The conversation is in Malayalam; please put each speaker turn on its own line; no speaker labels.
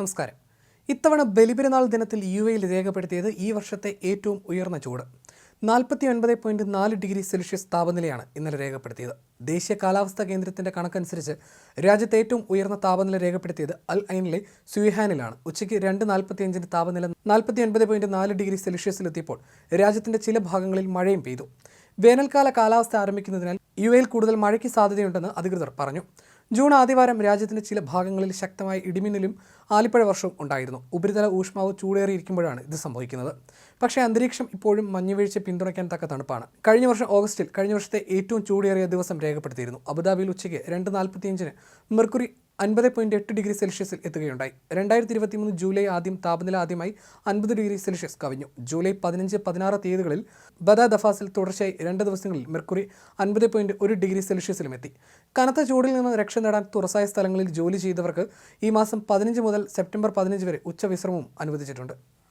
നമസ്കാരം. ഇത്തവണ ബലിപെരുന്നാൾ ദിനത്തിൽ യു എയിൽ രേഖപ്പെടുത്തിയത് ഈ വർഷത്തെ ഏറ്റവും ഉയർന്ന ചൂട്. നാൽപ്പത്തി ഒൻപത് പോയിന്റ് നാല് ഡിഗ്രി സെൽഷ്യസ് താപനിലയാണ് ഇന്നലെ രേഖപ്പെടുത്തിയത്. ദേശീയ കാലാവസ്ഥാ കേന്ദ്രത്തിന്റെ കണക്കനുസരിച്ച് രാജ്യത്തെ ഏറ്റവും ഉയർന്ന താപനില രേഖപ്പെടുത്തിയത് അൽ ഐനിലെ സുയഹാനിലാണ് ഉച്ചയ്ക്ക് രണ്ട് നാൽപ്പത്തിയഞ്ചിന് താപനില നാൽപ്പത്തി ഒൻപത് പോയിന്റ് നാല് ഡിഗ്രി സെൽഷ്യസിലെത്തിയപ്പോൾ രാജ്യത്തിന്റെ ചില ഭാഗങ്ങളിൽ മഴയും പെയ്തു. വേനൽക്കാല കാലാവസ്ഥ ആരംഭിക്കുന്നതിനാൽ യു എയിൽ കൂടുതൽ മഴയ്ക്ക് സാധ്യതയുണ്ടെന്ന് അധികൃതർ പറഞ്ഞു. ജൂൺ ആദ്യവാരം രാജ്യത്തിന്റെ ചില ഭാഗങ്ങളിൽ ശക്തമായ ഇടിമിന്നലും ആലിപ്പഴ വർഷവും ഉണ്ടായിരുന്നു. ഉപരിതല ഊഷ്മാവ് ചൂടേറിയിരിക്കുമ്പോഴാണ് ഇത് സംഭവിക്കുന്നത്. പക്ഷേ അന്തരീക്ഷം ഇപ്പോഴും മഞ്ഞുവീഴ്ച പിന്തുണയ്ക്കാൻ തക്ക തണുപ്പാണ്. കഴിഞ്ഞ വർഷം ഓഗസ്റ്റിൽ കഴിഞ്ഞ വർഷത്തെ ഏറ്റവും ചൂടേറിയ ദിവസം രേഖപ്പെടുത്തിയിരുന്നു. അബുദാബിയിൽ ഉച്ചയ്ക്ക് രണ്ട് നാൽപ്പത്തിയഞ്ചിന് മെർക്കുറി അൻപത് പോയിന്റ് എട്ട് ഡിഗ്രി സെൽഷ്യസിൽ എത്തുകയുണ്ടായി. രണ്ടായിരത്തി ഇരുപത്തി മൂന്ന് ജൂലൈ ആദ്യം താപനില ആദ്യമായി അൻപത് ഡിഗ്രി സെൽഷ്യസ് കവിഞ്ഞു. ജൂലൈ പതിനഞ്ച് പതിനാറ് തീയതികളിൽ ബദ ദഫാസിൽ തുടർച്ചയായി രണ്ട് ദിവസങ്ങളിൽ മെർക്കുറി അൻപത് പോയിന്റ് ഒരു ഡിഗ്രി സെൽഷ്യസിലും എത്തി. കനത്ത ചൂടിൽ നിന്ന് രക്ഷ നേടാൻ തുറസായ സ്ഥലങ്ങളിൽ ജോലി ചെയ്തവർക്ക് ഈ മാസം പതിനഞ്ച് മുതൽ സെപ്റ്റംബർ പതിനഞ്ച് വരെ ഉച്ചവിശ്രമവും അനുവദിച്ചിട്ടുണ്ട്.